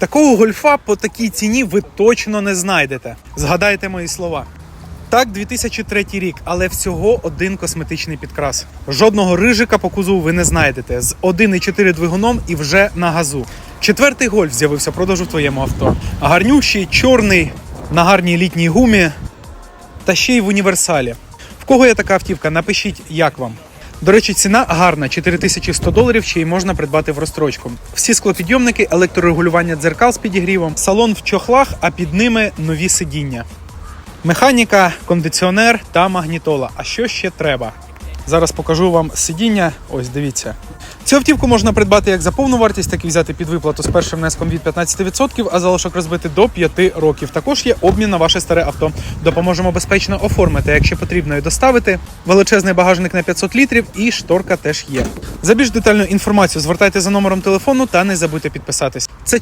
Такого гольфа по такій ціні ви точно не знайдете. Згадайте мої слова. Так, 2003 рік, але всього один косметичний підкрас. Жодного рижика по кузову ви не знайдете. З 1,4 двигуном і вже на газу. Четвертий гольф з'явився в продажу в твоєму авто. Гарнющий, чорний, на гарній літній гумі та ще й в універсалі. В кого є така автівка? Напишіть, як вам. До речі, ціна гарна 4100 доларів, ще й можна придбати в розстрочку. Всі склопідйомники, електрорегулювання дзеркал з підігрівом, салон в чохлах, а під ними нові сидіння. Механіка, кондиціонер та магнітола. А що ще треба? Зараз покажу вам сидіння. Ось дивіться. Цю автівку можна придбати як за повну вартість, так і взяти під виплату з першим внеском від 15%, а залишок розбити до 5 років. Також є обмін на ваше старе авто. Допоможемо безпечно оформити, якщо потрібно і доставити. Величезний багажник на 500 літрів і шторка теж є. За більш детальну інформацію звертайте за номером телефону та не забудьте підписатись. Це